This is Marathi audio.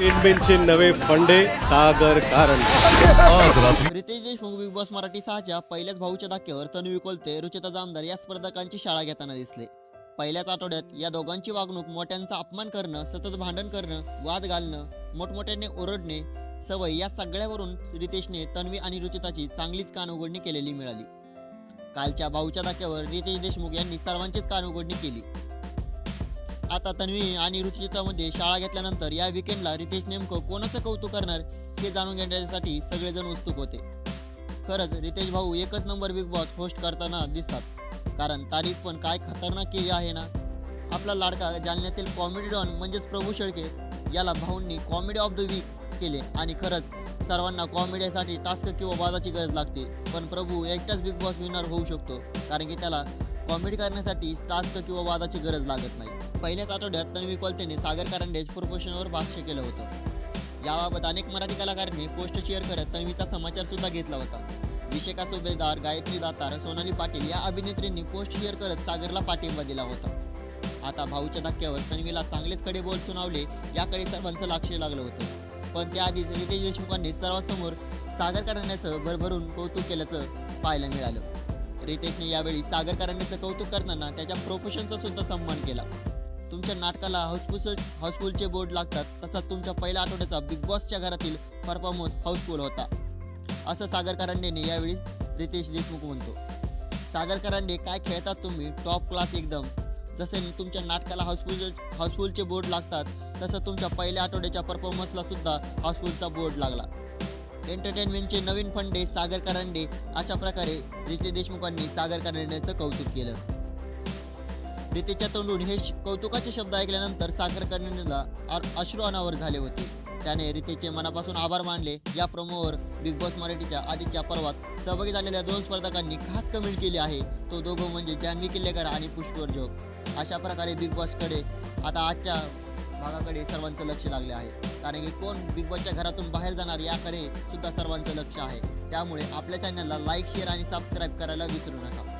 एंटरटेनमेंटचे नवे फंडे सागर कारण. आज रात्री रितेश देशमुख बिग बॉस मराठी सहाच्या पहिल्याच भाऊच्या धक्क्यावर तन्वी कोलते रुचिता जामदार या स्पर्धकांची शाळा घेताना दिसले. पहिल्याच आठवड्यात या दोघांची वागणूक मोठ्यांचा अपमान करणं सतत भांडण करणं वाद घालणं मोठमोठ्याने ओरडणे सवय या सगळ्यावरून रितेशने तन्वी आणि रुचिताची चांगलीच कानउघडणी केलेली मिळाली. कालच्या भाऊच्या धक्क्यावर रितेश देशमुख यांनी सर्वांचीच कानउघडणी केली. आता तन्वी आणि रुचितामध्ये शाळा घेतल्यानंतर या विकेंडला रितेश नेमकं कोणाचं कौतुक करणार हे जाणून घेण्यासाठी सगळेजण उत्सुक होते. खरंच रितेश भाऊ एकच नंबर बिग बॉस होस्ट करताना दिसतात. कारण तारीफ पण काय खतरनाक केली आहे ना? आपला लाडका जालन्यातील कॉमेडी डॉन म्हणजेच प्रभू शेळके याला भाऊंनी कॉमेडी ऑफ द वीक केले. आणि खरंच सर्वांना कॉमेडीसाठी टास्क किंवा वादाची गरज लागते. पण प्रभू एकटाच बिग बॉस विनर होऊ शकतो. कारण की त्याला कॉमेडी करण्यासाठी टास्क किंवा वादाची गरज लागत नाही. पहिल्याच आठवड्यात तन्वी कोलतेने सागर कारंडेज भाष्य केलं होतं. याबाबत अनेक मराठी कलाकारांनी पोस्ट शेअर करत तन्वीचा समाचार सुद्धा घेतला होता. विशेका सुभेदार गायत्री दातार सोनाली पाटील या अभिनेत्रींनी पोस्ट शेअर करत सागरला पाठिंबा दिला होता. आता भाऊच्या धक्क्यावर तन्वीला चांगलेच कडे बोल सुनावले याकडे सर्वांचं लक्ष लागलं होतं. पण त्याआधीच रितेश देशमुखांनी सर्वांसमोर सागर करण्याचं भरभरून कौतुक केल्याचं पाहायला मिळालं. रितेशने यावेळी सागर कौतुक करताना त्याच्या प्रोफेशनचा सुद्धा सन्मान केला. तुमच्या नाटकाला हाऊसफुल हाऊसफुलचे बोर्ड लागतात तसा तुमच्या पहिल्या आठवड्याचा बिग बॉसच्या घरातील परफॉर्मन्स हाऊसफुल होता. असं सागर करांडेने यावेळी रितेश देशमुख म्हणतो. सागर करांडे काय खेळतात तुम्ही? टॉप क्लास एकदम. जसे तुमच्या नाटकाला हाऊसफुल हाऊसफुलचे बोर्ड लागतात तसं तुमच्या पहिल्या आठवड्याच्या परफॉर्मन्सला सुद्धा हाऊसफुलचा बोर्ड लागला. एंटरटेनमेंटचे नवीन फंडे सागर करांडे अशा प्रकारे रितेश देशमुखांनी सागर करांडेचं कौतुक केलं. रितेच्या तोंडून हे कौतुकाचे शब्द ऐकल्यानंतर सागर कर्णीला अश्रू अनावर झाले होते. त्याने रितेचे मनापासून आभार मानले. या प्रोमोवर बिग बॉस मराठीच्या आधीच्या पर्वात सहभागी झालेल्या दोन स्पर्धकांनी खास कमेंट केली आहे. तो दोघं म्हणजे जान्हवी किल्लेकर आणि पुष्कर जोग. अशा प्रकारे बिग बॉसकडे आता आजच्या भागाकडे सर्वांचं लक्ष लागले आहे. कारण की कोण बिग बॉसच्या घरातून बाहेर जाणार याकडे सुद्धा सर्वांचं लक्ष आहे. त्यामुळे आपल्या चॅनलला लाईक शेअर आणि सबस्क्राईब करायला विसरू नका.